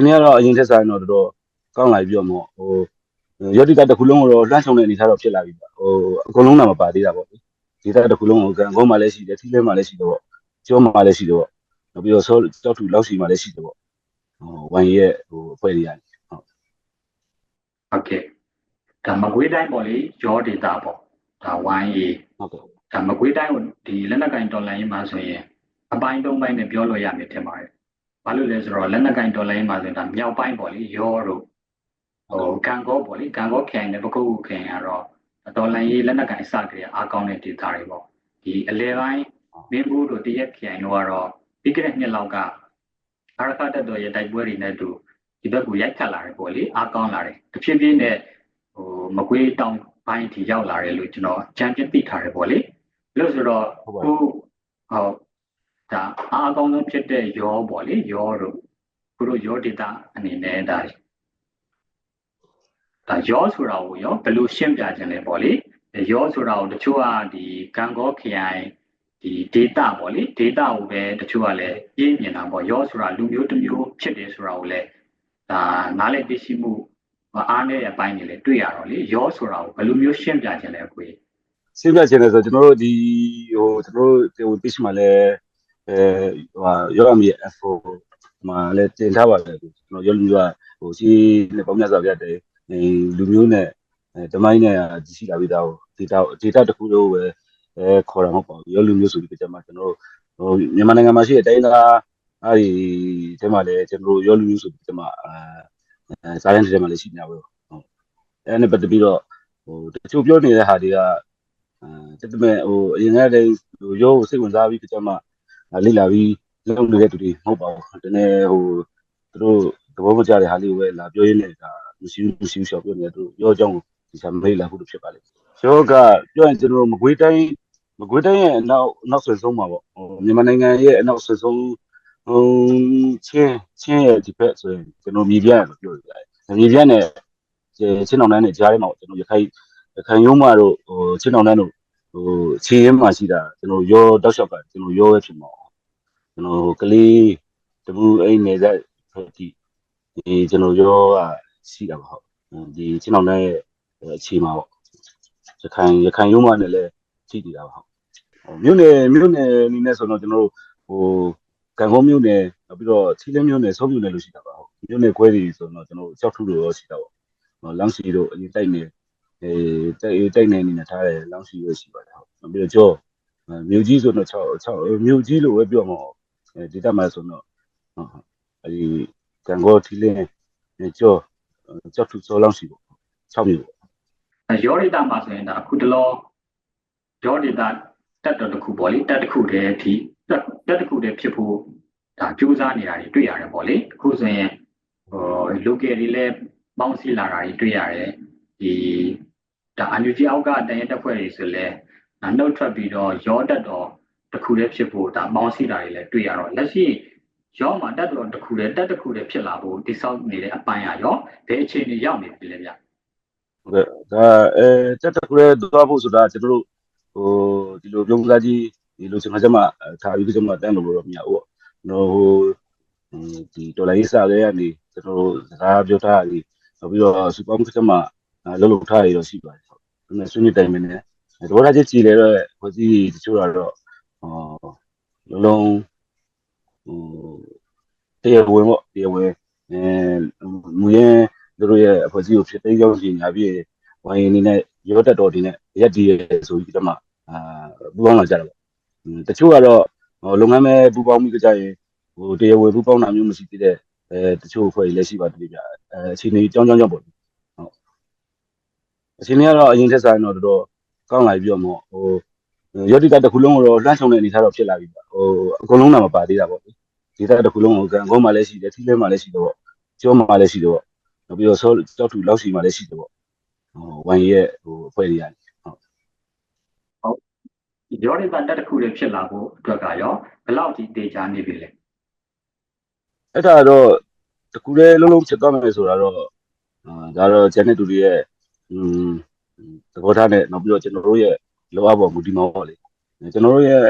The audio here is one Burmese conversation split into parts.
န်ကြီးကတော့အရင်ထက်ဆိုင်တော့တော်တော်ကောင်းလာပြီးတော့မောဟိုရော့တီကတစ်ခုလုံးကိုတော့လှမ်းချုံတဲ့အနေအထားတော့ဖြစ်လာပြီပေါ့ဟိုအကုန်လုံးတော့မပါသေးတာပေါ့ဒီတက်တစ်ခုလုံးကိုကံကုန်းမှလည်းရှိတယ်ထီးလဲမှလည်းရှိတယ်ပေါ့ကျောမှလည်းရှိတယ်ပေါ့နောက်ပြီးတော့ဆောကြောက်ထူလောက်စီမှလည်းရှိတယ်ပေါ့ဟိုဝိုင်းရဲ့ဟိုအဖွဲ့တွေရတယ်ဟုတ်ဟုတ်ကဲ့ဒါမကွေးတိုင်းပေါ့လေရောဒေတာပေါ့ဒါဝိုင်းရီဟုတ်ကဲ့ဒါမကွေးတိုင်းကိုဒီလက်နက်ကင်တော်လိုင်းမှာဆိုရင်အပိုင်းသုံးပိုင်းနဲ့ပြောလို့ရမယ်ထင်ပါတယ် ဘာလို့လဲဆိုတော့လက်နက်ကင်တော်လိုင်းမှာဆိုရင်ဒါမြောက်ပိုင်းပေါ့လေရောတို့ဟိုကံကောပေါ့လေကံကောခိုင်နဲ့ပကုတ်ခိုင်ကတော့တော်လိုင်းရေးလက်နက်ကင်အစကတည်းကအားကောင်းတဲ့ဒေတာတွေပေါ့ဒီအလဲပိုင်းမင်းဘူးတို့တရက်ခိုင်တို့ကတော့ပြီးခဲ့တဲ့နှစ်လောက်ကအာရခတက်တော်ရဲ့တိုက်ပွဲတွေနဲ့တူဒီဘက်ကိုရိုက်ခတ်လာတယ်ပေါ့လေအားကောင်းလာတယ်တဖြည်းဖြည်းနဲ့ဟိုမကွေးတောင်ပိုင်းထိရောက်လာတယ်လို့ကျွန်တော်ကြံပြသိထားတယ်ပေါ့လေလို့ဆိုတော့ဟုတ်ပါခုဟုတ် ဒါအားအကောင်းဆုံးဖြစ်တဲ့ရောပေါ့လေရောတို့ခုတို့ရောဒေတာအနေနဲ့ဒါဒါရောဆိုတာကိုရောဘယ်လိုရှင်းပြခြင်းလဲပေါ့လေရောဆိုတာကိုတချို့ကဒီကံကောခရိုင်ဒီ data ပေါ့လေ data ကိုပဲတချို့ကလည်းပြင်းမြင်တာပေါ့ရောဆိုတာလူမျိုးတစ်မျိုးဖြစ်တယ်ဆိုတာကိုလည်းဒါနားလည်သိရှိမှုအားနည်းတဲ့အပိုင်းတွေလည်းတွေ့ရတော့လေရောဆိုတာကိုဘယ်လိုမျိုးရှင်းပြခြင်းလဲကိုကြီးရှင်းပြချင်တယ်ဆိုကျွန်တော်တို့ဒီဟိုကျွန်တော်တို့ဟို page မှာလည်း အဲဟိုရောရမီ F4 မှာလည်းတင်ထားပါတယ်ကျွန်တော်ရောလူမျိုးကဟိုစီးနဲ့ပေါင်းများစွာပြတယ်အဲလူမျိုးနဲ့အဲတမိုင်းနဲ့ဒီရှိလာပြီးသားဟို data data တစ်ခုလုံးပဲအဲခေါ်တာမဟုတ်ပါဘူးရောလူမျိုးဆိုပြီးကြမှာကျွန်တော်တို့ဟိုမြန်မာနိုင်ငံမှာရှိတဲ့တိုင်းသားအဲ့ဒီတဲမှာလည်းကျွန်တော်တို့ရောလူမျိုးဆိုပြီးကြမှာအဲစာရင်းတွေမှာလည်းရှိနေတာပဲဟုတ်အဲနဲ့ပတ်သက်ပြီးတော့ဟိုတချို့ပြောနေတဲ့ဟာတွေကအဲတက်မဲ့ဟိုအရင်ကတည်းဟိုရောကိုစိတ်ဝင်စားပြီးကြမှာ လေ့လာပြီးလုပ်နေတဲ့သူတွေမဟုတ်ပါဘူးတကယ်ဟိုသူတို့သဘောမကျတဲ့ဟာလေးကိုပဲလာပြောရင်းနဲ့ဒါမရှိဘူးမရှိဘူးရှောက်ပြောနေတယ်သူရောအကြောင်းကိုဒီစာမေးလာဖို့ဖြစ်ပါလိမ့်ရောကပြောရင်ကျွန်တော်မကွေးတိုင်းမကွေးတိုင်းရဲ့အနောက်နောက်ဆွေဆုံးမှာပေါ့ဟိုမြန်မာနိုင်ငံရဲ့အနောက်ဆွေဆုံးဟိုချင်းချင်းရဲ့ဒီဘက်ဆိုရင်ကျွန်တော်မြေပြန့်လို့ပြောရတယ်မြေပြန့်နဲ့ချင်းအောင်တန်းနဲ့ကြားထဲမှာကျွန်တော်ရခိုင်ရခိုင်ရုံးမတို့ဟိုချင်းအောင်တန်းတို့ဟိုခြေရင်းမှာရှိတာကျွန်တော်ရောတောက်လျှောက်ကကျွန်တော်ရောပဲဖြစ်မှာ ကျွန်တော်ကလေးတပူအိမ်နေသက်ဖြစ်ဒီဒီကျွန်တော်ရောကရှိတာပါဟုတ်ဒီချင်းအောင်တဲ့အခြေမှာပေါ့ရခိုင်ရခိုင်ရုံးမနဲ့လည်းရှိတည်တာပါဟုတ်မြို့နယ်မြို့နယ်အနေနဲ့ဆိုတော့ကျွန်တော်တို့ဟိုကံကုန်းမြို့နယ်နောက်ပြီးတော့ချီလင်းမြို့နယ်ဆောမြို့နယ်လို့ရှိတာပါဟုတ်မြို့နယ်ခွဲတွေဆိုတော့ကျွန်တော်ကြောက်ထုလို့ရောရှိတာပေါ့လမ်းစီတို့အရင်တိုက်နေအဲတိုက်တိုက်နေနေထားတယ်လောင်းစီရရှိပါတယ်ဟုတ်နောက်ပြီးတော့ကြောမြို့ကြီးဆိုတော့6 6မြို့ကြီးလို့ပဲပြောမှာအဲ ဒီတက်မှာဆိုတော့ဟုတ်ဟုတ်အဲဒီကံကောထီလင်းကြောကြောက်ထူစောလောင်းစီပေါ့6မြို့ပေါ့ရောဒေတာမှာဆိုရင်ဒါအခုတလောရောဒေတာတက်တော်တစ်ခုပေါ့လေတက်တစ်ခုတည်းအထိတက်တက်တစ်ခုတည်းဖြစ်ဖို့ဒါကြိုးစားနေတာတွေတွေ့ရတယ်ပေါ့လေအခုဆိုရင်ဟို local တွေလည်းပေါင်းစည်းလာတာတွေတွေ့ရတယ်ဒီဒါအန်ယူဂျီအောက်ကတန်ရတက်ဖွဲ့တွေဆိုလဲနှုတ်ထွက်ပြီးတော့ရောတက်တော် တစ်ခုတည်းဖြစ်ဖို့ဒါပေါင်းစည်းတာတွေလည်းတွေ့ရတော့လက်ရှိရောမှာတက်တော်တစ်ခုတည်းတက်တစ်ခုတည်းဖြစ်လာဖို့တိဆောက်နေတဲ့အပိုင်းအရောဘယ်အခြေအနေရောက်နေပြီလဲဗျဟုတ်ကဲ့ဒါအဲတက်တခုရဲသွားဖို့ဆိုတာကျွန်တော်တို့ဟိုဒီလိုပြုံးစားကြီးဒီလိုချိန်ခါကျမှထားပြီးကြမှာတန်းလို့တော့မရဘူးပေါ့ကျွန်တော်ဟိုဒီဒေါ်လာရေးစားလေးကနေကျွန်တော်တို့စကားပြောထားပြီးနောက်ပြီးတော့စူပါမကကျမှလှုပ်လှုပ်ထားရတော့ရှိပါတယ်ဟုတ်ဒါနဲ့ဆွေးနွေးတိုင်မနေဒေါ်လာကြီးကြည်လေတော့ဟိုကြီးတချို့တော့ဟော လုံးလုံးဟိုတရားဝင်ပေါ့တရားဝင်အဲမူရင်တို့ရဲ့အဖွဲ့အစည်းကိုဖြစ်သိမ်းရောက်ရှင်ညာပြည့်ဝိုင်းအနေနဲ့ရောတက်တော်ဒီနဲ့ရက်ဒီရဲဆိုပြီးတော့မှအာပူပေါင်းလာကြတာပေါ့တချို့ကတော့လုပ်ငန်းမဲ့ပူပေါင်းပြီးကြရင်ဟိုတရားဝင်ပူပေါင်းတာမျိုးမရှိသေးတဲ့အဲတချို့အဖွဲ့တွေလည်းရှိပါတယ်ဗျအဲအချိန်ကြီးကြောင်းကြောင်းကြောင်းပေါ့ဟုတ်အချိန်ကြီးကတော့အရင်ထက်ဆိုင်တော့တော်တော်ကောင်းလာပြီးတော့ဟို ရော့တီကတစ်ခုလုံးကိုတော့လှမ်းချုံတဲ့အနေထားတော့ဖြစ်လာပြီဟိုအကုန်လုံးတော့မပါသေးတာပေါ့ဒီတက်တစ်ခုလုံးကိုကံကုန်းမှလည်းရှိတယ်ထီးလဲမှလည်းရှိတယ်ပေါ့ကျောမှလည်းရှိတယ်ပေါ့နောက်ပြီးတော့ဆောကြောက်ထူလောက်စီမှလည်းရှိတယ်ပေါ့ဟိုဝိုင်းရဲ့ဟိုအဖွဲ့တွေရတယ်ဟုတ်ရောဒေတာတက်တစ်ခုတည်းဖြစ်လာဖို့အတွက်ကရောဘယ်လောက်ထိတေချာနေပြီလဲအဲ့ဒါတော့တကူလေးလုံးလုံးဖြစ်သွားမယ်ဆိုတာတော့အာဒါတော့ဂျန်နဲ့တူတွေရဲ့อืมသဘောထားနဲ့နောက်ပြီးတော့ကျွန်တော်တို့ရဲ့ လောအပ်ပေါ်မူတည်မှာပေါ့လေကျွန်တော်တို့ရဲ့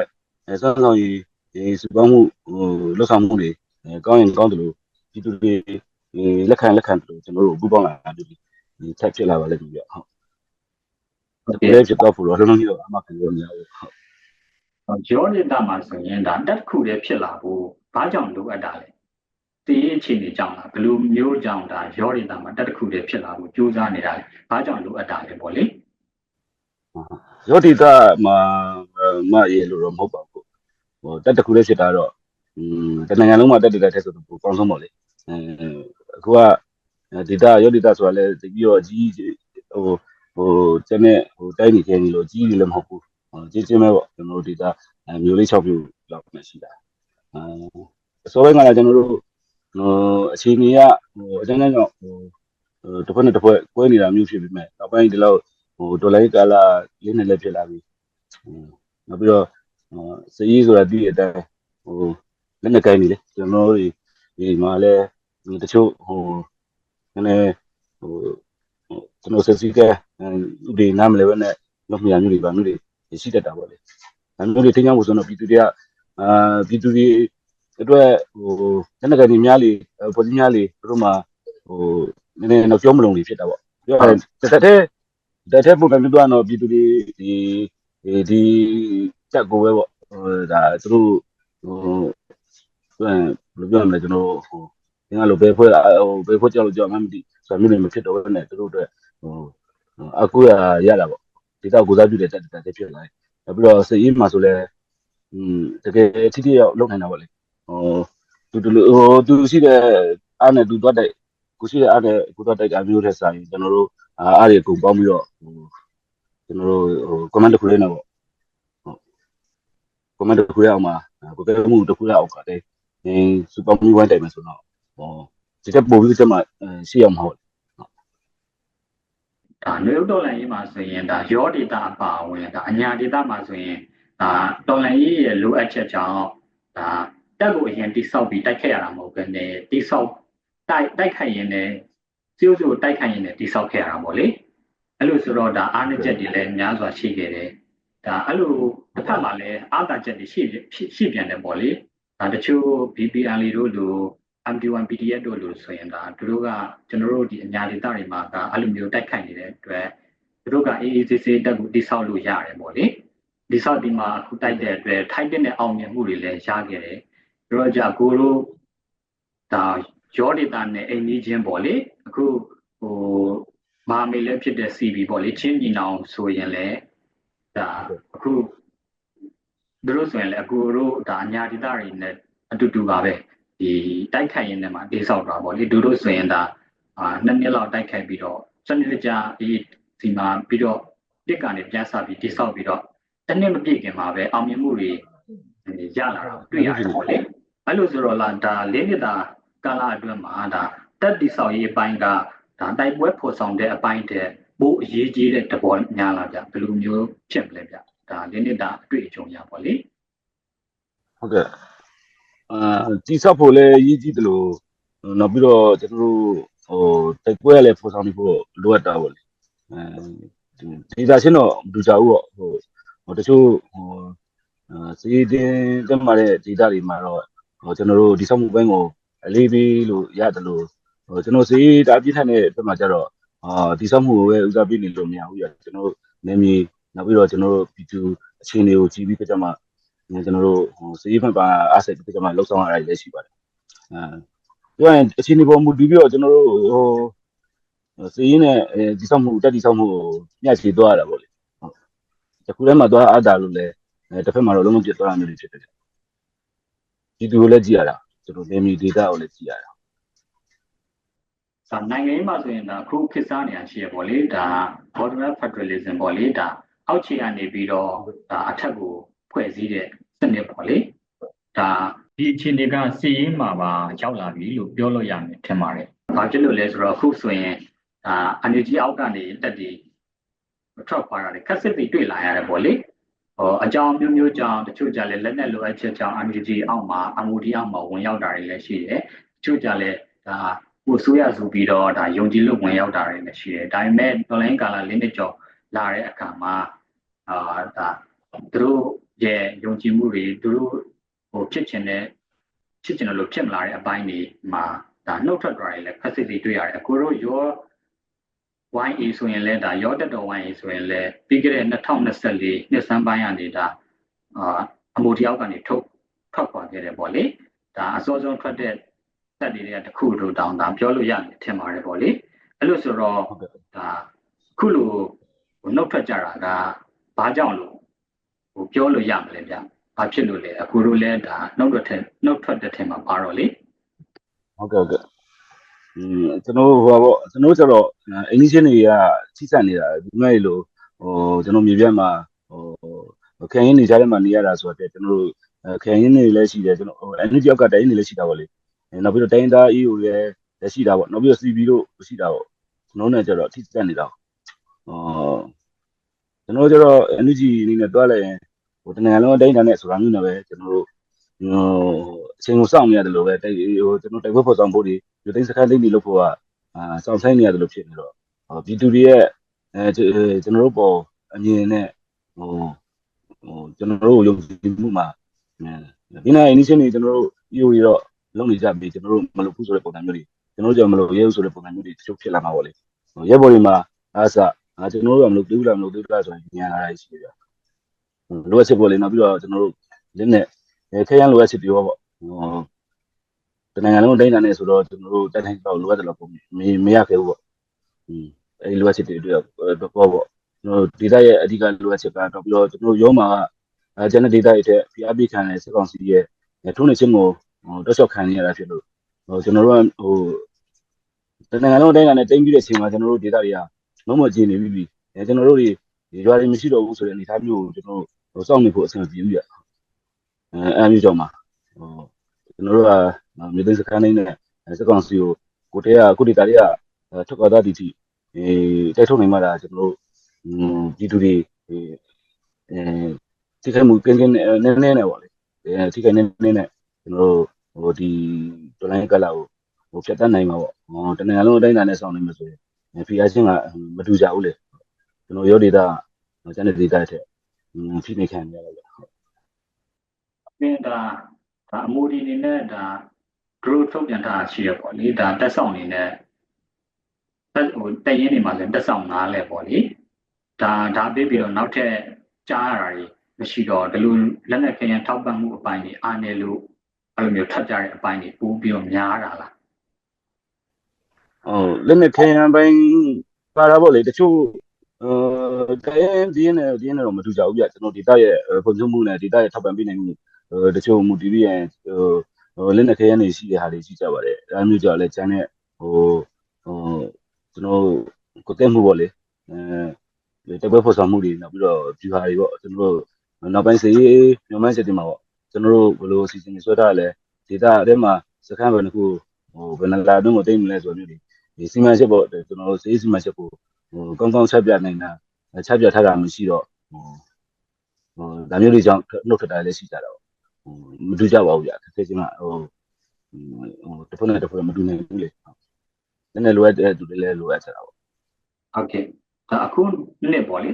အဲစောင့်ဆောင်ရေးဒီစုပေါင်းမှုဟိုလှုပ်ဆောင်မှုတွေအဲကောင်းရင်ကောင်းတယ်လို့ပြည်သူတွေဒီလက်ခံလက်ခံတယ်လို့ကျွန်တော်တို့ပူးပေါင်းလာတာဒီဒီထက်ဖြစ်လာပါလိမ့်မယ်ဗျဟုတ်ဟုတ်ဒီကဲ့လေးဖြစ်တော့ဖို့တော့လုံးလုံးကြီးတော့အမှခံလို့မရဘူးဟုတ်ရောဒေတာမှာဆိုရင်ဒါတက်တစ်ခုတည်းဖြစ်လာဖို့ဘာကြောင့်လိုအပ်တာလဲတည်ရင်အခြေအနေကြောင့်လားဘယ်လိုမျိုးကြောင့်ဒါရောဒေတာမှာတက်တစ်ခုတည်းဖြစ်လာဖို့ကြိုးစားနေတာလဲဘာကြောင့်လိုအပ်တာလဲပေါ့လေ ရောဒီတာမှာမရေလို့တော့မဟုတ်ပါဘူးဟိုတက်တခုလေးဖြစ်တာတော့อืมတနိုင်ငံလုံးမှာတက်တက်တက်ဆိုတော့ပေါင်းဆုံးပါလေအဲအခုကဒေတာရောဒေတာဆိုတာလဲတပြီးတော့အကြီးဟိုဟိုကျန်တဲ့ဟိုတိုင်းနေချင်းလို့ကြီးတယ်လည်းမဟုတ်ဘူးဟိုကြီးချင်းပဲပေါ့ကျွန်တော်တို့ဒေတာမျိုးလေး6မျိုးလောက်မှရှိတာအဲအစောပိုင်းကလည်းကျွန်တော်တို့ဟိုအခြေအနေကဟိုအကျဉ်းချုပ်ဟိုတစ်ဖက်နဲ့တစ်ဖက်ကွဲနေတာမျိုးဖြစ်ပြီးမဲ့နောက်ပိုင်းဒီလောက် ဟိုဒေါ်လာကာလာလေးနဲ့လည်းဖြစ်လာပြီနောက်ပြီးတော့စည်ကြီးဆိုတာဒီအတိုင်းဟိုလက်နဲ့ကိုင်းနေလေကျွန်တော်တို့ဒီမှာလည်းတချို့ဟိုနည်းနည်းဟိုကျွန်တော်စစီကဥဒီနားမလဲဘဲနဲ့လောက်မြန်မျိုးတွေပါမျိုးတွေရှိတတ်တာပေါ့လေဒါမျိုးတွေထင်ကြဖို့ဆိုတော့ပြည်သူတွေကအာပြည်သူတွေအတွက်ဟိုလက်နဲ့ကိုင်းနေများလေပေါ်ကြီးများလေတို့မှဟိုနည်းနည်းတော့ပြောမလုံနေဖြစ်တာပေါ့ပြောတယ်တက်တဲ့ တက်တဲ့ပုံစံမျိုးတော့ပြည်သူတွေဒီဒီချက်ကိုပဲပေါ့ဟိုဒါသူတို့ဟိုဘယ်လိုပြောမလဲကျွန်တော်ဟိုငါလိုပဲဖွဲ့ဟိုပဲဖွဲ့ကြောက်လို့ကြောက်မှမသိဆိုတော့မျိုးတွေမဖြစ်တော့ဘဲနဲ့သူတို့အတွက်ဟိုအခုရရတာပေါ့ဒီတော့ကိုစားပြုတဲ့တက်တက်တက်ဖြစ်လာတယ်နောက်ပြီးတော့စည်ရင်းမှာဆိုလဲอืมတကယ်ထိထိရောက်လုပ်နိုင်တာပေါ့လေဟိုသူသူဟိုသူရှိတဲ့အားနဲ့သူတော့တဲ့ကိုရှိတဲ့အားနဲ့ကိုတော့တိုက်အမျိုးတဲ့ဆိုင်ကျွန်တော်တို့ အားတွေအကုန်ပေါင်းပြီးတော့ဟိုကျွန်တော်တို့ဟို comment တစ်ခုလေးနဲ့ပေါ့ comment တစ်ခုရအောင်မှာကိုကဲမှုတစ်ခုရအောင်ကတည်းကစူပါမီဝိုင်းတိုင်မယ်ဆိုတော့ဟောဒီတက်ပို့ပြီးချက်မှရှိအောင်မဟုတ်ဒါနွေဦးတော်လန်ရေးမှာဆိုရင်ဒါရောဒေတာအပါအဝင်ဒါအညာဒေတာမှာဆိုရင်ဒါတော်လန်ရေးရဲ့လိုအပ်ချက်ကြောင့်ဒါတက်ကိုအရင်တိဆောက်ပြီးတိုက်ခတ်ရတာမဟုတ်ဘဲနဲ့တိဆောက်တိုက်တိုက်ခိုက်ရင် လည်းစီးစိုးတိုက်ခိုက်ရင်လည်းတိဆောက်ခဲ့ရတာပေါ့လေအဲ့လိုဆိုတော့ဒါအားနည်းချက်တွေလည်းများစွာရှိခဲ့တယ်ဒါအဲ့လိုတစ်ဖက်မှာလည်းအားသာချက်တွေရှိရှိပြန်တယ်ပေါ့လေဒါတချို့ BPL တို့လို MD1 PDF တို့လို့ဆိုရင်ဒါသူတို့ကကျွန်တော်တို့ဒီအညာဒေသတွေမှာကအဲ့လိုမျိုးတိုက်ခိုက်နေတဲ့အတွက်သူတို့ကအေးအေးဆေးဆေးတက်ကိုတိဆောက်လို့ရတယ်ပေါ့လေဒီဆောက်ဒီမှာအခုတိုက်တဲ့အတွက်ထိုက်တဲ့အောင်မြင်မှုတွေလည်းရခဲ့တယ်ပြီးတော့じゃကိုတို့ဒါရောဒေတာနဲ့အိမ်ကြီးချင်းပေါ့လေ အခုဟိုမာမေလည်းဖြစ်တဲ့ CB ပေါ့လေချင်းညီနောင်ဆိုရင်လည်းဒါအခုတို့ဆိုရင်လည်းအခုတို့ဒါအညာဒေသတွေနဲ့အတူတူပါပဲဒီတိုက်ခိုက်ရင်းနဲ့မှတိဆောက်တာပေါ့လေတို့တို့ဆိုရင်ဒါအာနှစ်နှစ်လောက်တိုက်ခိုက်ပြီးတော့စနစ်တကျဒီဒီမှာပြီးတော့တစ်ကနေပြန်ဆပြီးတိဆောက်ပြီးတော့တစ်နှစ်မပြည့်ခင်မှာပဲအောင်မြင်မှုတွေရလာတာတွေ့ရတယ်ပေါ့လေအဲ့လိုဆိုတော့လာဒါလေးနှစ်တာကာလအတွင်းမှာဒါ တက်တိဆောက်ရေးအပိုင်းကဒါတိုက်ပွဲဖော်ဆောင်တဲ့အပိုင်းတဲ့ပိုအရေးကြီးတဲ့တဘောများလာကြဘယ်လိုမျိုးဖြစ်မလဲဗျဒါလေးနှစ်တာအတွေ့အကြုံရပါလေဟုတ်ကဲ့အာတိဆောက်ဖို့လည်းရည်ကြည့်တယ်လို့နောက်ပြီးတော့ကျွန်တော်တို့ဟိုတိုက်ပွဲလည်းဖော်ဆောင်နေဖို့လိုအပ်တာပေါ့လေအဲဒီဒါချင်းတော့ဒူချာဦးပေါ့ဟိုဟိုတချို့ဟိုအာစီးတင်တက်มาတဲ့ဒေတာတွေမှာတော့ဟိုကျွန်တော်တို့ဒီဆောက်မှုဘင်းကိုအလေးပေးလို့ရတယ်လို့ ဟိုကျွန်တော်စီးတာပြည့်ထက်တဲ့ဘက်မှာကျတော့အာဒီဆောက်မှုကိုပဲဦးစားပေးနေလို့မရဘူးရကျွန်တော်တို့နေမီနောက်ပြီးတော့ကျွန်တော်တို့ပြည်သူအခြေအနေကိုကြည့်ပြီးကြမှာကျွန်တော်တို့ဟိုစီးဖက်ပါအားစိတ်ပြကြမှာလှုပ်ဆောင်ရတာလည်းရှိပါတယ်အဲပြောရင်အခြေအနေပေါ်မူတည်ပြီးတော့ကျွန်တော်တို့ဟိုစီးရင်းနဲ့ဒီဆောက်မှုတက်ဒီဆောက်မှုကိုညှချီသွားရတာပေါ့လေဟုတ်တခုတည်းမှာသွားအားတာလို့လည်းတစ်ဖက်မှာတော့လုံးလုံးပြတ်သွားတာမျိုးတွေဖြစ်တယ်ဒီသူကိုလည်းကြည့်ရတာကျွန်တော်နေမီဒေတာကိုလည်းကြည့်ရတာ ဒါနိုင်ငံရေးမှာဆိုရင်ဒါအခုခေတ်စားနေရရှိရပေါ့လေဒါ border federalism ပေါ့လေဒါအောက်ခြေကနေပြီးတော့ဒါအထက်ကိုဖွဲ့စည်းတဲ့စနစ်ပေါ့လေဒါဒီအခြေအနေကစီးရင်မှာပါရောက်လာပြီလို့ပြောလို့ရမယ်ထင်ပါတယ်။ဘာဖြစ်လို့လဲဆိုတော့အခုဆိုရင်ဒါ energy အောက်ကနေတက်တည်ထွက်ခွာတာလေခက်စစ်တွေတွေ့လာရတယ်ပေါ့လေ။ဟောအကြောင်းမျိုးမျိုးကြောင့်တချို့ကြလည်းလက်နက်လိုအပ်ချက်ကြောင့် energy အောက်မှာ MOD အောက်မှာဝင်ရောက်တာတွေလည်းရှိတယ်။တချို့ကြလည်းဒါ ကိုဆိုရဆိုပြီးတော့ဒါယုံကြည်လို့ဝင်ရောက်တာတွေလည်းရှိတယ်။ဒါပေမဲ့ online ကာလလေးနှစ်ကျော်လာတဲ့အခါမှာအာဒါသူတို့ရဲ့ယုံကြည်မှုတွေသူတို့ဟိုဖြစ်ချင်တဲ့ဖြစ်ချင်တယ်လို့ဖြစ်မလာတဲ့အပိုင်းတွေမှာဒါနှုတ်ထွက်သွားတယ်လေဖက်စစ်စီတွေ့ရတယ်အခုတို့ရော YA ဆိုရင်လည်းဒါရောတက်တော် YA ဆိုရင်လည်းပြီးခဲ့တဲ့2024နှစ်စမ်းပိုင်းကနေဒါအာအမိုတယောက်ကနေထုတ်ထွက်ခွာခဲ့တယ်ပေါ့လေဒါအစောဆုံးထွက်တဲ့ တက်တွေကတစ်ခုတို့တောင်းတာပြောလို့ရတယ်ထင်ပါတယ်ပေါ့လေအဲ့လိုဆိုတော့ဟုတ်ကဲ့ဒါခုလိုဟိုနှုတ်ထွက်ကြတာကဘာကြောင့်လို့ဟိုပြောလို့ရမလဲဗျဘာဖြစ်လို့လဲအခုတို့လည်းဒါနှုတ်ထွက်တဲ့နှုတ်ထွက်တဲ့ထင်မှာပါတော့လေဟုတ်ကဲ့ဟုတ်ကဲ့อืมကျွန်တော်ဟိုပါပေါ့ကျွန်တော်ကျတော့အင်းကြီးတွေကချိဆက်နေတာဒီမဲ့လို့ဟိုကျွန်တော်မြေပြတ်မှာဟိုခရင်နေကြတဲ့မှာနေရတာဆိုတော့ကျွန်တော်တို့ခရင်နေလည်းရှိတယ်ကျွန်တော်ဟိုအန်ဂျီယောက်ကတိုင်းနေလည်းရှိတာပေါ့လေ နောက်ပြီးတော့တိုင်းသား EU လည်းလည်းရှိတာပေါ့နောက်ပြီးတော့ CB တို့ရှိတာပေါ့ကျွန်တော်နဲ့ကျတော့ထိဆက်နေတာဟိုကျွန်တော်ကျတော့ energy အနေနဲ့တွားလိုက်ရင်ဟိုတနင်္ဂနွေလုံးတိုင်းတာနဲ့ဆိုတာမျိုးနဲ့ပဲကျွန်တော်တို့ဟိုအချိန်ကိုစောင့်နေရတယ်လို့ပဲတိုက်ဟိုကျွန်တော်တိုက်ပွဲဖော်ဆောင်ဖို့ဒီဒီတိုင်းစခန်းသိမ်းနေလို့ဖို့ကအာစောင့်ဆိုင်နေရတယ်လို့ဖြစ်နေတော့ဟိုပြည်သူတွေရဲ့အဲကျွန်တော်တို့ပေါ်အမြင်နဲ့ဟိုဟိုကျွန်တော်တို့ယုံကြည်မှုမှာဒီနေ့ initial နေကျွန်တော်တို့ EU တွေတော့ လုပ်နေကြပြီကျွန်တော်တို့မလုပ်ဘူးဆိုတဲ့ပုံစံမျိုးတွေကျွန်တော်တို့ကြောင့်မလုပ်ရဲဘူးဆိုတဲ့ပုံစံမျိုးတွေတချို့ဖြစ်လာမှာပေါ့လေဟိုရဲဘော်တွေမှာအားစအာကျွန်တော်တို့ကမလုပ်သေးဘူးလားမလုပ်သေးဘူးလားဆိုရင်ညံလာတာရှိတယ်ဗျလိုအပ်ချက်ပေါ်လေနောက်ပြီးတော့ကျွန်တော်တို့လက်နဲ့ခဲရန်လိုအပ်ချက်ပြောပေါ့ဟိုတနင်္ဂနွေလုံးတိုင်းတာနဲ့ဆိုတော့ကျွန်တော်တို့တိုက်တိုင်းတော့လိုအပ်တယ်လို့ပုံမမရခဲ့ဘူးပေါ့อืมအဲဒီလိုအပ်ချက်တွေတွေ့တော့ပေါ့ပေါ့ကျွန်တော်ဒေတာရဲ့အဓိကလိုအပ်ချက်ကတော့ပြီးတော့ကျွန်တော်ရောမှာကအဲဂျန်တဲ့ဒေတာရဲ့တဲ့ PRP ခံတဲ့စက်ကောင်စီရဲ့ထုံးနေချင်းကို ဟိုတောက်လျှောက်ခံနေရတာဖြစ်လို့ဟိုကျွန်တော်တို့ကဟိုတနင်္ဂနွေလုံးတိုင်းတာနဲ့တင်းပြီးတဲ့အချိန်မှာကျွန်တော်တို့ဒေတာတွေကလုံးဝကျင်းနေပြီပြီအဲကျွန်တော်တို့တွေရွာတွေမရှိတော့ဘူးဆိုတဲ့အနေအထားမျိုးကိုကျွန်တော်ဟိုစောင့်နေဖို့အဆင်မပြေဘူးပြအဲအဲမျိုးကြောင့်ပါဟိုကျွန်တော်တို့ကမြေသိမ်းစခန်းနေနဲ့စက်ကောင်စီကိုကိုတဲကကိုဒေတာတွေကထွက်ခွာသားတီတီအဲတိုက်ထုတ်နိုင်မှလာကျွန်တော်တို့อืมပြည်သူတွေအဲထိခိုက်မှုကင်းကင်းနည်းနည်းနဲ့ပေါ့လေအဲထိခိုက်နည်းနည်းနဲ့ ကျွန်တော်တို့ဟိုဒီဒလိုင်းကလာကိုဟိုဖြတ်တတ်နိုင်မှာပေါ့ဟိုတနင်္ဂနွေလုံးအတိုင်းအတာနဲ့ဆောင်နေမှာဆိုရင်ဖီယာချင်းကမတူကြဘူးလေကျွန်တော်ရောဒေတာကျန်တဲ့ဒေတာတဲ့ဖိနေခံရရတယ်ဗျအင်းဒါဒါအမိုဒီအနေနဲ့ဒါ group ထုတ်ပြန်ထားတာရှိရပေါ့လေဒါတက်ဆောင်အနေနဲ့တက်ဟိုတက်ရင်းနေမှာဆိုရင်တက်ဆောင်၅လဲပေါ့လေဒါဒါပြီးပြီးတော့နောက်ထပ်ကြားရတာတွေမရှိတော့ဒီလိုလက်နက်ခဲယံထောက်ပံ့မှုအပိုင်းတွေအားနေလို့ အဲ့လိုမျိုးထပ်ကြတဲ့အပိုင်းတွေပို့ပြီးတော့များတာလားဟုတ်လက်နဲ့ခဲယံပိုင်းပါတာပေါ့လေတချို့အဲခဲယံဒီနေဒီနေတော့မတူကြဘူးဗျကျွန်တော်ဒေတာရဲ့ပုံစံမှုနဲ့ဒေတာရဲ့ထောက်ပံ့ပေးနိုင်မှုတချို့မူတည်ပြီးရင်ဟိုလက်နဲ့ခဲယံနေရှိတဲ့ဟာတွေရှိကြပါတယ်အဲမျိုးကြောင့်လဲကျန်တဲ့ဟိုဟိုကျွန်တော်ကိုတက်မှုပေါ့လေအဲတပွဲဖော်ဆောင်မှုတွေနောက်ပြီးတော့ဖြူဟာတွေပေါ့ကျွန်တော်တို့နောက်ပိုင်းစီညမန်းချက်တွေမှာပေါ့ ကျွန်တော်တို့ဘယ်လိုအစီအစဉ်တွေဆွဲထားလဲဒေတာအဲမှာစခန်းပဲတစ်ခုဟိုဘယ်နှလာအတွင်းကိုတိတ်မလဲဆိုမျိုးတွေဒီစီမံချက်ပေါ့ကျွန်တော်တို့စေးစီမံချက်ကိုဟိုကောင်းကောင်းချက်ပြနိုင်တာချက်ပြထားတာမရှိတော့ဟိုဟိုဒါမျိုးတွေကြောင့်နှုတ်ထတာလည်းရှိကြတာပေါ့ဟိုမတူကြပါဘူးဗျတစ်ခေတ်ချင်းကဟိုဟိုတစ်ဖက်နဲ့တစ်ဖက်မတူနိုင်ဘူးလေနည်းနည်းလိုအပ်တဲ့သူတွေလည်းလိုအပ်ကြတာပေါ့ဟုတ်ကဲ့ဒါအခုနှစ်ပေါ့လေ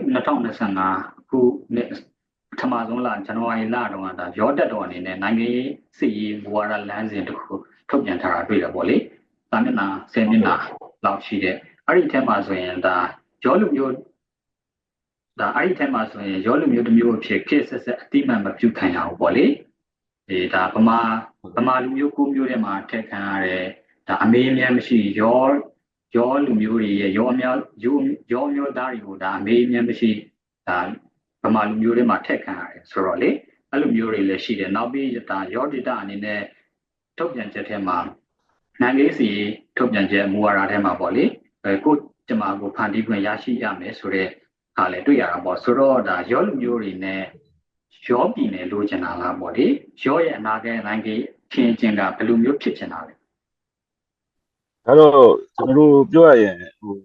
2025အခုနှစ်ပ ထမဆုံးလဇန်နဝါရီလတုန်းကဒါရောတက်တော်အနေနဲ့နိုင်ငံရေးစစ်ရေးဘဝရလမ်းစဉ်တစ်ခုထုတ်ပြန်ထားတာတွေ့ရပေါ့လေစာမျက်နှာ10မျက်နှာလောက်ရှိတဲ့အဲ့ဒီအထက်မှာဆိုရင်ဒါရောလူမျိုးဒါအဲ့ဒီအထက်မှာဆိုရင်ရောလူမျိုးတစ်မျိုးအဖြစ်ခေတ်ဆက်ဆက်အတိမတ်မပြုတ်ခံရဘူးပေါ့လေဒီဒါဗမာဗမာလူမျိုးကိုမျိုးထဲမှာထည့်ခံရတဲ့ဒါအမေးအများမရှိရောရောလူမျိုးတွေရဲ့ရောအများရောရောမျိုးသားတွေကိုဒါအမေးအမြတ်မရှိဒါ ဗမာလူမျိုးတွေမှာထက်ခံရတယ်ဆိုတော့လေအဲ့လိုမျိုးတွေလည်းရှိတယ်နောက်ပြီးဒါရောဒေတာအနေနဲ့ထုတ်ပြန်ချက်ထဲမှာနိုင်ငံရေးစီထုတ်ပြန်ချက်မူဝါဒထဲမှာပေါ့လေအဲကိုကျမကိုဖန်တီးခွင့်ရရှိရမယ်ဆိုတော့ဟာလည်းတွေ့ရတာပေါ့ဆိုတော့ဒါရောလူမျိုးတွေနဲ့ရောပြည်နယ်လိုချင်တာလားပေါ့လေရောရဲ့အနာဂတ်နိုင်ငံချင်းချင်းကဘယ်လိုမျိုးဖြစ်ချင်တာလဲဒါတော့ကျွန်တော်တို့ပြောရရင်ဟို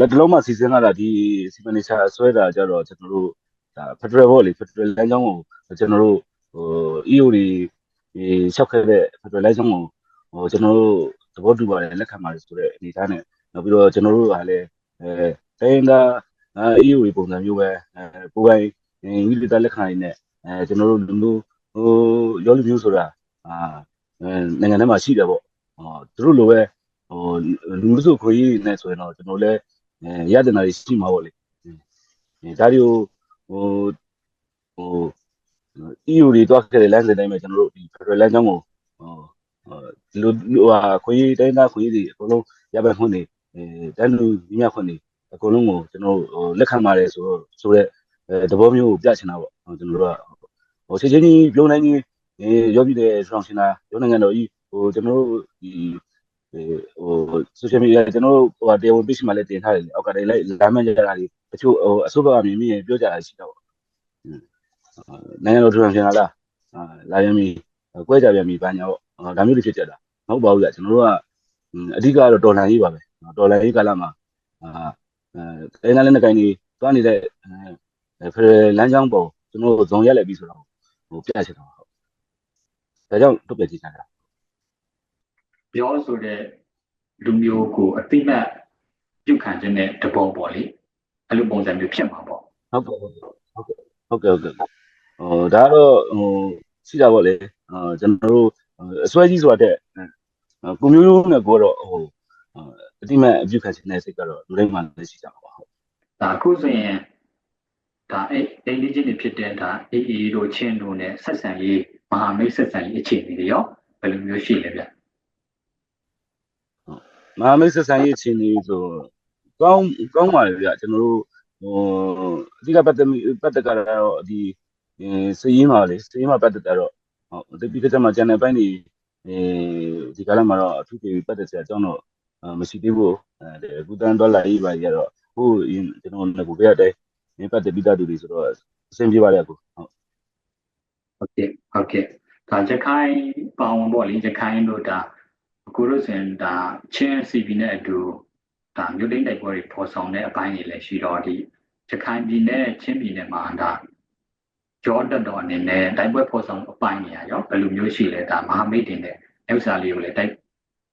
လက်တလုံးမှစီစဉ်လာတာဒီစီမံနေချာဆွဲတာကြတော့ကျွန်တော်တို့ ဒါ Federal ဘောလေ Federal လမ်းကြောင်းကိုကျွန်တော်တို့ဟို EO တွေဒီလျှောက်ခဲ့တဲ့ Federal လမ်းကြောင်းကိုဟိုကျွန်တော်တို့သဘောတူပါတယ်လက်ခံပါတယ်ဆိုတဲ့အနေအထားနဲ့နောက်ပြီးတော့ကျွန်တော်တို့ကလည်းအဲတိုင်းသား EO တွေပုံစံမျိုးပဲအဲကိုယ်ပိုင်ဝိလိတလက်ခံရင်းနဲ့အဲကျွန်တော်တို့လူမျိုးဟိုရောလူမျိုးဆိုတာအာအဲနိုင်ငံထဲမှာရှိတယ်ပေါ့ဟောသူတို့လိုပဲဟိုလူမျိုးစုခွေးကြီးနဲ့ဆိုရင်တော့ကျွန်တော်လည်းအဲရတဲ့နာတွေရှိမှာပေါ့လေအဲဒါတွေကို ဟိုဟို EU တွေတွားခဲ့တဲ့လမ်းစဉ်တိုင်းမှာကျွန်တော်တို့ဒီ Federal လမ်းကြောင်းကိုဟိုဒီလိုဟိုဟာခွေးတိုင်းသားခွေးတွေအကုန်လုံးရပတ်ခွင့်နေအဲတန်းလူညီမခွင့်နေအကုန်လုံးကိုကျွန်တော်တို့ဟိုလက်ခံပါတယ်ဆိုတော့ဆိုတော့အဲသဘောမျိုးကိုပြချင်တာပေါ့ကျွန်တော်တို့ကဟိုချက်ချင်းကြီးပြုံးနိုင်ကြီးအဲရောပြည်တဲ့ဆောင်ရှင်တာရောနိုင်ငံတော်ကြီးဟိုကျွန်တော်တို့ဒီ ဟို social media ကျွန်တော်တို့ဟိုတရားဝင် page မှာလည်းတင်ထားတယ်အောက်ကတည်းကလိုက်လမ်းမကြတာတွေတချို့ဟိုအစိုးရအမြင်မြင်ပြောကြတာရှိတော့နိုင်ငံတော်ထူထောင်ရှင်လာလာရမီကွဲကြပြန်ပြီဘာညာပေါ့ဒါမျိုးတွေဖြစ်ကြတာမဟုတ်ပါဘူးကြာကျွန်တော်တို့ကအဓိကတော့တော်လန်ရေးပါပဲတော်လန်ရေးကာလမှာအာအဲတိုင်းလည်းကိုင်းနေတွားနေတဲ့ဖရလမ်းကြောင်းပေါ်ကျွန်တော်တို့ဇုံရက်လက်ပြီးဆိုတော့ဟိုပြချင်တော့ဟုတ်ဒါကြောင့်တုတ်ပြကြည့်ချင်တာ ပြောဆိုတဲ့လူမျိုးကိုအတိမတ်ပြုခံခြင်းနဲ့တဘောပေါ့လေအဲ့လိုပုံစံမျိုးဖြစ်မှာပေါ့ဟုတ်ကဲ့ဟုတ်ကဲ့ဟုတ်ကဲ့ဟုတ်ကဲ့ဟိုဒါတော့ဟိုရှိတာပေါ့လေအာကျွန်တော်တို့အစွဲကြီးဆိုတာတဲ့ကိုမျိုးမျိုးနဲ့ကိုတော့ဟိုအတိမတ်အပြုခံခြင်းနဲ့စိတ်ကတော့လူတိုင်းမှာလည်းရှိကြပါဟုတ်ဒါအခုဆိုရင်ဒါအဲ့အိန္ဒိချင်းတွေဖြစ်တဲ့ဒါအေးအေးတို့ချင်းတို့နဲ့ဆက်ဆံရေးမဟာမိတ်ဆက်ဆံရေးအခြေအနေတွေရောဘယ်လိုမျိုးရှိလဲဗျ မဟာမိတ်ဆက်ဆံရေးအခြေအနေဆိုကောင်းကောင်းပါလေဗျကျွန်တော်တို့ဟိုအဓိကပတ်သက်ပတ်သက်ကတော့ဒီစည်ရင်းပါလေစည်ရင်းမှာပတ်သက်တော့ဟုတ်ဒီပြည့်တဲ့မှာကျန်တဲ့ဘက်နေအဲဒီကာလမှာတော့အထူးပြေပတ်သက်စရာအကြောင်းတော့မရှိသေးဘူးအဲကုတန်းဒေါ်လာရေးပါရတော့ဟိုကျွန်တော်လည်းကိုပြတဲ့အတိုင်းနေပတ်သက်ပြီးသားသူတွေဆိုတော့အဆင်ပြေပါလေအခုဟုတ်ဟုတ်ကဲ့ဟုတ်ကဲ့ဒါရခိုင်ပေါင်ပေါ့လေရခိုင်တို့ဒါ အခုလို့ဆိုရင်ဒါချင်း CB နဲ့အတူဒါမြို့သိမ်းတိုက်ပွဲတွေပေါ်ဆောင်တဲ့အပိုင်းတွေလည်းရှိတော့ဒီရခိုင်ပြည်နယ်ချင်းပြည်နယ်မှာဒါကြောတက်တော်အနေနဲ့တိုက်ပွဲပေါ်ဆောင်အပိုင်းတွေရောဘယ်လိုမျိုးရှိလဲဒါမဟာမိတ်တွေနဲ့ဥစ္စာလေးကိုလည်းတိုက်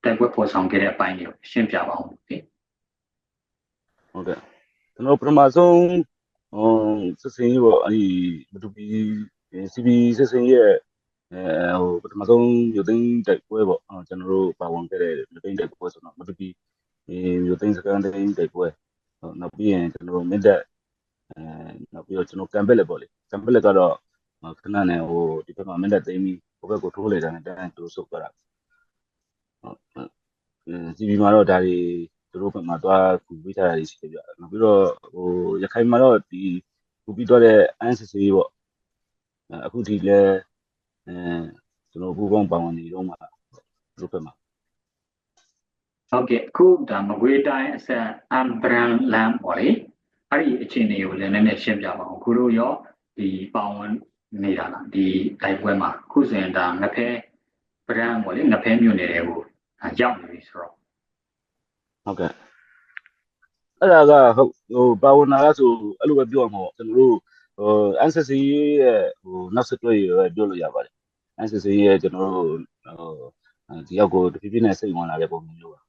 တိုက်ပွဲပေါ်ဆောင်ခဲ့တဲ့အပိုင်းတွေကိုရှင်းပြပါအောင်ဒီဟုတ်ကဲ့ကျွန်တော်ပထမဆုံးဟိုစစ်စင်ကြီးပေါ့အဲဒီမတူပီ CB စစ်စင်ရဲ့ အဲဟိုပထမဆုံးမြို့သိမ်းတိုက်ပွဲပေါ့ကျွန်တော်တို့ပါဝင်ခဲ့တဲ့မြို့သိမ်းတိုက်ပွဲဆိုတော့မတူပီအဲမြို့သိမ်းစကန်သိမ်းတိုက်ပွဲဟုတ်နောက်ပြီးရင်ကျွန်တော်တို့မင်းတပ်အဲနောက်ပြီးတော့ကျွန်တော်ကံပက်လက်ပေါ့လေကံပက်လက်ကတော့ခဏနဲ့ဟိုဒီဘက်မှာမင်းတပ်သိမ်းပြီးဟိုဘက်ကိုထိုးလိုက်တာနဲ့တန်းတိုးဆုတ်သွားတာဟုတ်အဲ CB မှာတော့ဒါတွေသူတို့ဘက်မှာသွားကူပေးထားတာရှိတယ်ဗျနောက်ပြီးတော့ဟိုရခိုင်မှာတော့ဒီကူပြီးတော့တဲ့ NCC ပေါ့အခုဒီလဲ အဲကျွန်တော်ပူပေါင်းပါဝင်နေတော့မှာသူတို့ဘက်မှာဟုတ်ကဲ့အခုဒါမကွေးတိုင်းအဆက်အမ်ဘရန်လမ်ပေါ့လေအဲ့ဒီအခြေအနေကိုလည်းနည်းနည်းရှင်းပြပါအောင်ခုတို့ရောဒီပါဝင်နေတာလားဒီတိုက်ပွဲမှာခုဆိုရင်ဒါငဖဲဗရန်ပေါ့လေငဖဲမြို့နယ်တွေကိုရောက်နေပြီဆိုတော့ဟုတ်ကဲ့အဲ့ဒါကဟုတ်ဟိုပါဝင်လာဆိုအဲ့လိုပဲပြောမှာပေါ့ကျွန်တော်တို့ ဟို NCC ရဲ့ဟိုနောက်ဆက်တွဲရပြောလို့ရပါတယ် NCC ရဲ့ကျွန်တော်တို့ဟိုဒီရောက်ကိုတဖြည်းဖြည်းနဲ့စိတ်ဝင်လာတဲ့ပုံမျိုးပါ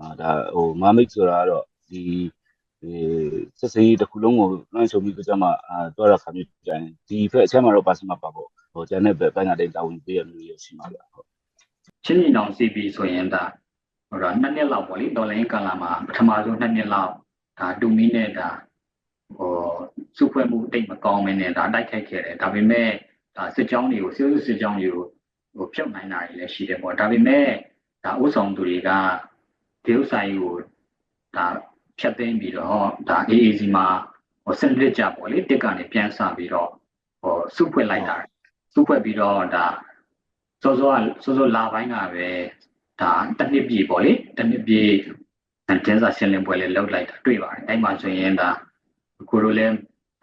အာဒါဟိုမာမိတ်ဆိုတာကတော့ဒီဒီစစ်စေးတစ်ခုလုံးကိုလွှမ်းခြုံပြီးကြမှာအာတွားရခါမျိုးကြတယ်ဒီဖက်အချက်မှာတော့ပါစမပါပေါ့ဟိုကျန်တဲ့ဘက်ပိုင်းကတိတ်တာဝန်ပေးရမျိုးရရှိမှာဗျဟုတ်ချင်းညီနောင် CP ဆိုရင်ဒါဟိုတော့နှစ်နှစ်လောက်ပေါ့လေဒေါ်လာရင်းကာလာမှာပထမဆုံးနှစ်နှစ်လောက်ဒါတူမီနဲ့ဒါ ဟိုစုဖွဲ့မှုတိတ်မကောင်းမင်းနဲ့ဒါတိုက်ခိုက်ခဲ့တယ်ဒါပေမဲ့ဒါစစ်ကြောင်းတွေကိုစစ်စစ်စစ်ကြောင်းတွေကိုဟိုဖြုတ်နိုင်တာတွေလည်းရှိတယ်ပေါ့ဒါပေမဲ့ဒါဥဆောင်သူတွေကဒီဥဆိုင်ကိုဒါဖြတ်သိမ်းပြီးတော့ဒါ AAC မှာဟိုစင်လက်ကြပေါ့လေတစ်ကနေပြန်ဆပြီးတော့ဟိုစုဖွဲ့လိုက်တာစုဖွဲ့ပြီးတော့ဒါစောစောကစောစောလာပိုင်းကပဲဒါတစ်နှစ်ပြည့်ပေါ့လေတစ်နှစ်ပြည့်တင်းစာရှင်းလင်းပွဲလေးလုပ်လိုက်တာတွေ့ပါတယ်အဲ့မှာဆိုရင်ဒါ ကိုရိုလည်း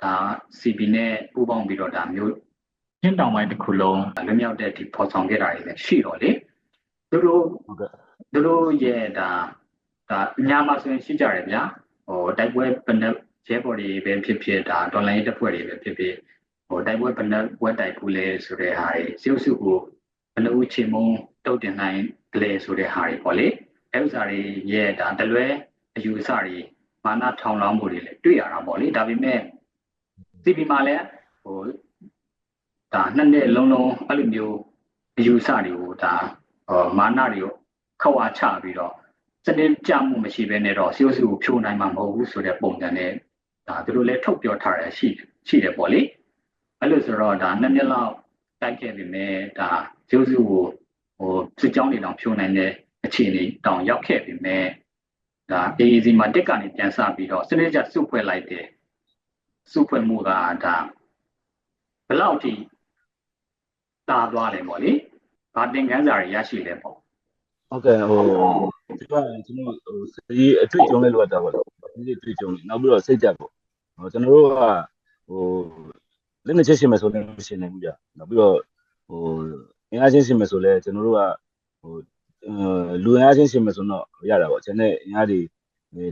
ဒါ CB နဲ့ပူးပေါင်းပြီးတော့ဒါမျိုးရှင်းတောင်ပိုင်းတစ်ခုလုံးလွမြောက်တဲ့ဒီပေါ်ဆောင်ခဲ့တာတွေလည်းရှိတော့လေသူတို့ဟုတ်ကဲ့သူတို့ရဲ့ဒါဒါညာမှာဆိုရင်ရှိကြတယ်ဗျာဟိုတိုက်ပွဲဘယ်နဲ့ရဲဘော်တွေပဲဖြစ်ဖြစ်ဒါဒေါ်လာရေးတပ်ဖွဲ့တွေပဲဖြစ်ဖြစ်ဟိုတိုက်ပွဲဘယ်နဲ့ဝက်တိုက်ကူလဲဆိုတဲ့ဟာတွေစုစုကိုဘယ်လိုချေမုံတုတ်တင်နိုင်လဲဆိုတဲ့ဟာတွေပေါ့လေအဲဥစ္စာတွေရဲ့ဒါတလွဲအယူအဆတွေ မာနထောင်လောင်းမှုတွေလည်းတွေ့ရတာပေါ့လေဒါပေမဲ့စီပီမှာလည်းဟိုဒါနှစ်နှစ်လုံးလုံးအဲ့လိုမျိုးအယူဆတွေကိုဒါဟောမာနတွေကိုခောက်အားချပြီးတော့စနစ်ကြမှုမရှိဘဲနဲ့တော့စီအိုစီကိုဖြိုးနိုင်မှာမဟုတ်ဘူးဆိုတဲ့ပုံစံနဲ့ဒါသူတို့လည်းထုတ်ပြောထားရရှိရှိတယ်ပေါ့လေအဲ့လိုဆိုတော့ဒါနှစ်နှစ်လောက်တိုက်ခဲ့ပြီမဲ့ဒါစီအိုစီကိုဟိုစစ်ကြောင်းတွေတောင်ဖြိုးနိုင်တဲ့အခြေအနေတောင်ရောက်ခဲ့ပြီမဲ့ ဒါ AEC မှာတက်ကနေပြန်စပြီးတော့စနစ်ကြစုဖွဲ့လိုက်တယ်စုဖွဲ့မှုကဒါဘယ်လောက်ထိတာသွားတယ်ပေါ့လေ။ဘာသင်ခန်းစာတွေရရှိလဲပေါ့ဟုတ်ကဲ့ဟိုဒီကကျွန်တော်ဟိုစရေးအတွေ့အကြုံလေးလိုအပ်တာပေါ့လေဒီအတွေ့အကြုံလေးနောက်ပြီးတော့စိတ်တက်ပေါ့ဟိုကျွန်တော်တို့ကဟိုလက်နဲ့ချက်ရှင်မယ်ဆိုလည်းရှင်နေမှုကြနောက်ပြီးတော့ဟိုအင်အားချင်းရှင်မယ်ဆိုလည်းကျွန်တော်တို့ကဟို လူအင်အားချင်းရှင်မယ်ဆိုတော့ရတာပေါ့ကျွန်တော်အင်အားတွေ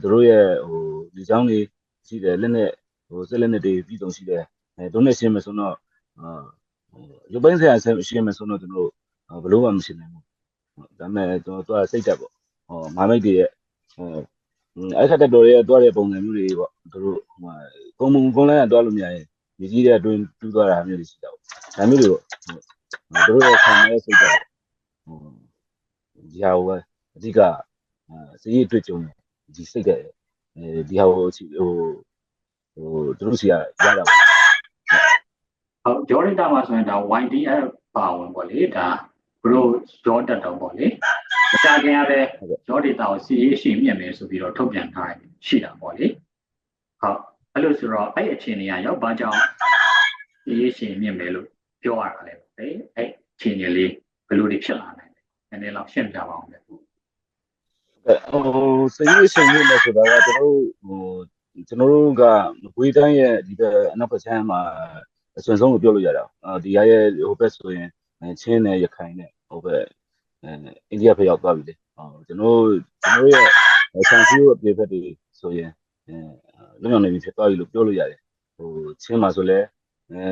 တို့ရဲ့ဟိုဒီချောင်းတွေရှိတယ်လက်နဲ့ဟိုစက်လက်နဲ့တွေပြည်စုံရှိတယ်အဲတို့နဲ့ရှင်မယ်ဆိုတော့အာရုပ်ပိုင်းဆိုင်ရာရှင်မယ်ဆိုတော့ကျွန်တော်တို့ဘလို့မှမရှင်နိုင်ဘူးဒါပေမဲ့ကျွန်တော်တို့ကစိတ်တက်ပေါ့ဟောမာမိတ်တွေရဲ့ဟိုအဲ့ခက်တက်တော်ရဲ့တွားတဲ့ပုံစံမျိုးတွေပေါ့သူတို့ဟိုမှာကုံမုံကုန်းလိုင်းကတွားလို့မရရင်ဒီကြီးတဲ့အတွင်းတူးသွားတာမျိုးတွေရှိတာပေါ့ဒါမျိုးတွေပေါ့သူတို့ရဲ့ခံရတဲ့စိတ်တက်ဟို ဒီဟာကိုအဓိကစည်ရတွေ့ကြုံဒီစိတ်တက်အဲဒီဟာကိုဟိုဟိုသူတို့စီကရတာပေါ့။ဟုတ်ဂျော်ဒန်တာမှာဆိုရင်ဒါ YDF ပါဝင်ပေါ့လေ။ဒါဘရိုဂျော်ဒန်တော့ပေါ့လေ။မကြခင်ကလည်းဂျော်ဒေတာကိုစီရေးရှိမြင့်မယ်ဆိုပြီးတော့ထုတ်ပြန်ထားတယ်ရှိတာပေါ့လေ။ဟုတ်အဲ့လိုဆိုတော့အဲ့အခြေအနေကရောက်ဘာကြောင့်စီရေးရှိမြင့်မယ်လို့ပြောရတာလဲပေါ့လေ။အဲ့အခြေအနေလေးဘယ်လိုတွေဖြစ်လာနိုင်လဲ။န ည်းနည်းလောက်ရှင်းပြပါအောင်လေ။ဟိုစရေးရှင်ရလို့ဆိုတာကကျွန်တော်ဟိုကျွန်တော်တို့ကဝေးတိုင်းရဲ့ဒီအနောက်ဘက်ခြမ်းမှာအစွန်ဆုံးကိုပြောလို့ရတာဒီရရဲ့ဟိုဘက်ဆိုရင်ချင်းနဲ့ရခိုင်နဲ့ဟိုဘက်အဲအိန္ဒိယဘက်ရောက်သွားပြီလေဟောကျွန်တော်ကျွန်တော်ရဲ့ဆန်စီယိုအပြေဘက်တွေဆိုရင်အဲလုံအောင်နေပြီဖြစ်သွားပြီလို့ပြောလို့ရတယ်ဟိုချင်းမှာဆိုလဲအဲ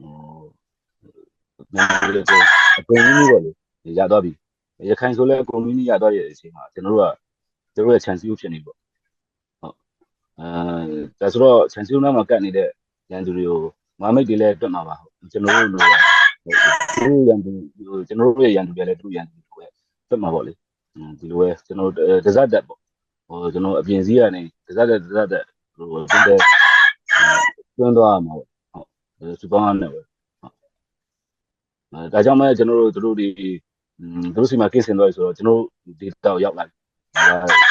ဟိုနားလေတော့အကုန်ကြီးပေါ့လေရသွားပြီ ရခိုင်ဆိုလဲအကုန်ကြီးရသွားတဲ့အချိန်မှာကျွန်တော်တို့ကကျွန်တော်ရဲ့ chance ကိုဖြစ်နေပေါ့ဟုတ်အဲဒါဆိုတော့ chance ကိုနားမှာကတ်နေတဲ့ရန်သူတွေကိုမဟာမိတ်တွေလည်းတွေ့မှာပါဟုတ်ကျွန်တော်တို့လိုသူရန်သူကျွန်တော်တို့ရဲ့ရန်သူတွေလည်းသူရန်သူတွေပဲတွေ့မှာပေါ့လေဒီလိုပဲကျွန်တော်ဒဇတ်တက်ပေါ့ဟိုကျွန်တော်အပြင်စည်းရနေဒဇတ်တက်ဒဇတ်တက်ဟိုတင်တဲ့တွန်းသွားမှာပေါ့ဟုတ်စူပါမန်နဲ့ပဲဟုတ်ဒါကြောင့်မဲကျွန်တော်တို့တို့တွေသူ တို့စီမှာကိစ္စင်တော့ဆိုတော့ကျွန်တော်ဒီတောက်ရောက်လာဒါ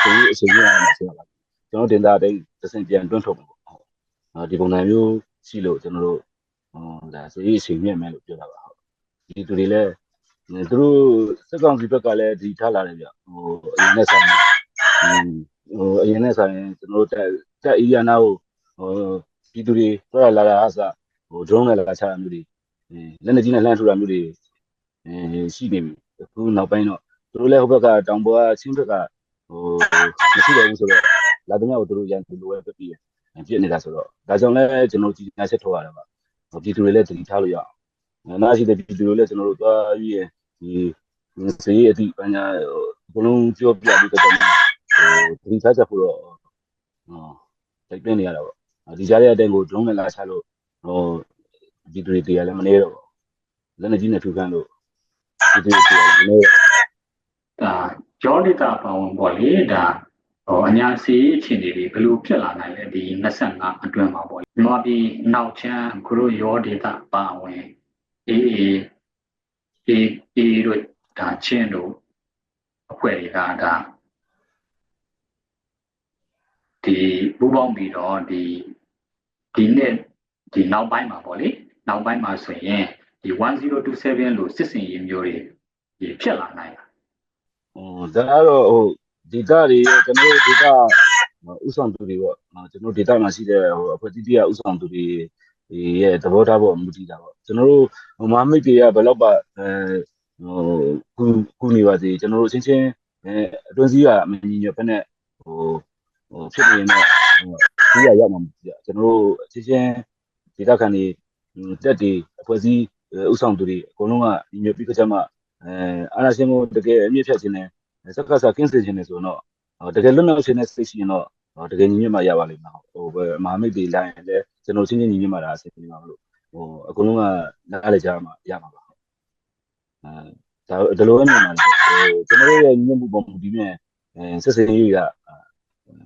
ဆိုအစီအစဉ်ရအောင်ဆက်လာကျွန်တော်တင်တာတိတ်သစင်ပြန်တွန်းထုတ်မှာပေါ့ဟုတ်ဒီပုံစံမျိုးရှိလို့ကျွန်တော်တို့ဟိုဒါဆိုရေးအချိန်မြင့်မယ်လို့ပြောတာပါဟုတ်ဒီသူတွေလည်းသူတို့စက်ကောင်စီဘက်ကလည်းဒီထားလာတယ်ဗျဟိုအရင်နဲ့ဆိုင်ဟိုအရင်နဲ့ဆိုင်ကျွန်တော်တို့တက်တက်အီရနာကိုဟိုပြည်သူတွေထွက်လာတာအစဟို drone နဲ့လာချတာမျိုးတွေလက်နေကြီးနဲ့လှမ်းထူတာမျိုးတွေအဲရှိနေပြီ အခုနောက်ပိုင်းတော့သူတို့လည်းဟိုဘက်ကတောင်ပေါ်ကချင်းဘက်ကဟိုမရှိတော့ဘူးဆိုတော့လာသမျှကိုသူတို့ရန်သူလိုပဲပြပြပြစ်နေတာဆိုတော့ဒါကြောင့်လည်းကျွန်တော်ကြီးညာချက်ထုတ်ရတယ်ပါပြည်သူတွေလည်းတတိထားလို့ရအောင်နားရှိတဲ့ပြည်သူတွေလည်းကျွန်တော်တို့သွားပြီးရင်ဒီစေးအတိပညာဘလုံးပြောပြပြီးတော့ဟိုတတိထားချက်ဖို့တော့ဟောတိုက်ပြနေရတာပေါ့ဒီကြားရတဲ့အတိုင်းကို drone နဲ့လာချလို့ဟိုပြည်သူတွေတရားလည်းမနေတော့လက်နေကြီးနဲ့ထူခန်းလို့ ဒီဒီတရားလည်းမနေတော့ဒါဂျော်ဒေတာပါဝင်ပေါ့လေဒါဟိုအညာစီအခြေအနေတွေဘယ်လိုဖြစ်လာနိုင်လဲဒီ25အတွင်းမှာပေါ့မြန်မာပြည်နောက်ချမ်းဂရုရောဒေတာပါဝင်အေးအေးအေးအေးတို့ဒါချင်းတို့အဖွဲ့တွေကဒါဒီပူပေါင်းပြီးတော့ဒီဒီနေ့ဒီနောက်ပိုင်းမှာပေါ့လေနောက်ပိုင်းမှာဆိုရင် ဒီ1027လို့စစ်စင်ရေးမျိုးတွေဒီဖြစ်လာနိုင်တာဟိုဒါကတော့ဟိုဒေတာတွေကျွန်တော်တို့ဒေတာဥဆောင်သူတွေပေါ့ကျွန်တော်ဒေတာမှာရှိတဲ့ဟိုအဖွဲ့အစည်းတွေကဥဆောင်သူတွေရဲ့သဘောထားပေါ်မူတည်တာပေါ့ကျွန်တော်တို့ဟိုမမိတ်တွေကဘယ်တော့မှအဲဟိုကူကူနေပါစေကျွန်တော်တို့ချင်းချင်းအဲအတွင်းစည်းကမညီညွတ်ဖက်နဲ့ဟိုဟိုဖြစ်နေတော့ဟိုဒီရရောက်မှာမကြည့်ကျွန်တော်တို့ချင်းချင်းဒေတာခံတွေတက်တွေအဖွဲ့အစည်း ဥဆောင်သူတွေအကုန်လုံးကညီညွတ်ပြီးကြမှာအဲအာနာရှင်ကိုတကယ်အမြင့်ဖြတ်ခြင်းနဲ့စက္ကစကင်းစင်ခြင်းနဲ့ဆိုတော့တကယ်လွတ်မြောက်ခြင်းနဲ့စိတ်ရှိရင်တော့တကယ်ညီညွတ်မှရပါလိမ့်မယ်ဟိုမဟာမိတ်တွေလိုင်းလည်းကျွန်တော်ချင်းချင်းညီညွတ်မှတာအဆင်ပြေမှာမလို့ဟိုအကုန်လုံးကနားလေကြမှာရမှာပါအဲဒါဒီလိုပဲမြင်ပါတယ်ဟိုကျွန်တော်ရဲ့ညှိမှုပုံမူဒီမြန်အဲဆက်စင်ရေးက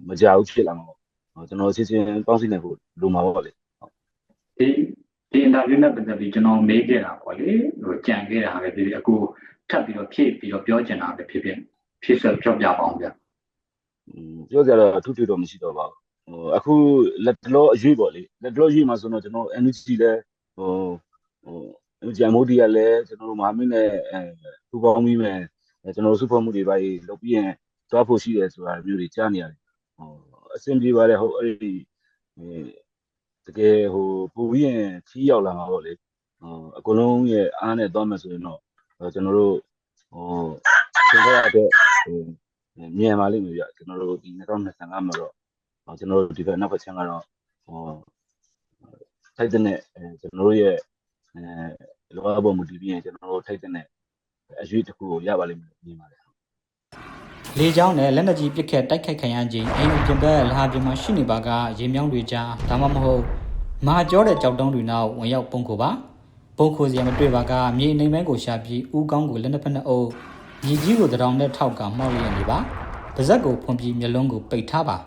မကြောက်ဖြစ်လာမှာပေါ့ဟိုကျွန်တော်စစ်ချင်းပေါင်းစည်းနိုင်ဖို့လိုမှာပေါ့လေဒီ ဒီအင်တာဗျူးနဲ့ပတ်သက်ပြီးကျွန်တော်မေးခဲ့တာပေါ့လေဟိုကြံခဲ့တာပဲဖြစ်ဖြစ်အခုထပ်ပြီးတော့ဖြည့်ပြီးတော့ပြောချင်တာပဲဖြစ်ဖြစ်ဖြည့်ဆက်ပြောပြပါအောင်ဗျာပြောကြတော့အထူးထူးတော့မရှိတော့ပါဘူးဟိုအခုလက်တလောအရွေးပေါ့လေလက်တလောအရွေးမှာဆိုတော့ကျွန်တော် NUG လဲဟိုဟို NUG မိုဒီကလည်းကျွန်တော်တို့မဟာမင်းနဲ့အဲပူပေါင်းပြီးမယ်ကျွန်တော်တို့စုဖွဲ့မှုတွေပါလုပ်ပြီးရင်သွားဖို့ရှိတယ်ဆိုတာမျိုးတွေကြားနေရတယ်ဟိုအဆင်ပြေပါတယ်ဟိုအဲ့ဒီ တကယ်ဟိုပူပြီးရင်ခီးရောက်လာမှာပေါ့လေဟိုအကုန်လုံးရဲ့အားနဲ့သွားမယ်ဆိုရင်တော့ကျွန်တော်တို့ဟိုသင်္ခါရတဲ့ဟိုမြင်ပါလိမ့်မယ်ဗျကျွန်တော်တို့ဒီ2025မှာတော့ကျွန်တော်တို့ဒီဘက်နောက်ဘက်ချမ်းကတော့ဟိုထိုက်တဲ့နဲ့ကျွန်တော်တို့ရဲ့အဲလောကပေါ်မူတည်ပြီးရင်ကျွန်တော်တို့ထိုက်တဲ့အရွေးတစ်ခုကိုရပါလိမ့်မယ်မြင်ပါတယ် လေကြောင်းနဲ့လက်နက်ကြီးပစ်ခတ်တိုက်ခိုက်ခံရခြင်းအိမ်အပြင်ဘက်လဟာပြင်မှာရှိနေပါကရေမြောင်းတွေကြားဒါမှမဟုတ်မဟာကျောတဲ့ကြောက်တုံးတွေနောက်ဝင်ရောက်ပုံခိုပါပုံခိုစရာမတွေ့ပါကမြေအနေမဲကိုရှာပြီးဥကောင်းကိုလက်နှစ်ဖက်နှစ်အုပ်မြေကြီးကိုတရောင်နဲ့ထောက်ကမှောက်ရနေပါပါဇက်ကိုဖွန်ပြီးမျက်လုံးကိုပိတ်ထားပါ